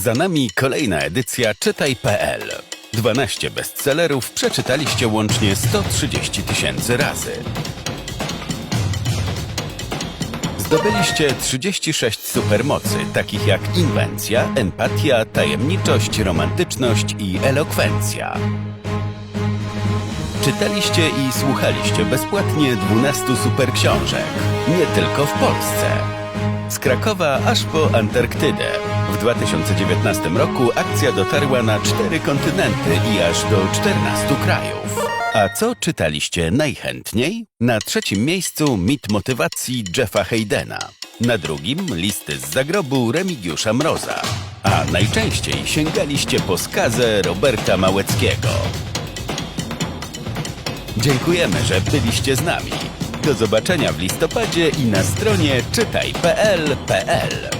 Za nami kolejna edycja Czytaj.pl. 12 bestsellerów przeczytaliście łącznie 130 tysięcy razy. Zdobyliście 36 supermocy, takich jak inwencja, empatia, tajemniczość, romantyczność i elokwencja. Czytaliście i słuchaliście bezpłatnie 12 super książek, nie tylko w Polsce. Z Krakowa aż po Antarktydę. W 2019 roku akcja dotarła na cztery kontynenty i aż do 14 krajów. A co czytaliście najchętniej? Na trzecim miejscu mit motywacji Jeffa Haydena. Na drugim listy z zagrobu Remigiusza Mroza. A najczęściej sięgaliście po skazę Roberta Małeckiego. Dziękujemy, że byliście z nami. Do zobaczenia w listopadzie i na stronie czytaj.pl.pl.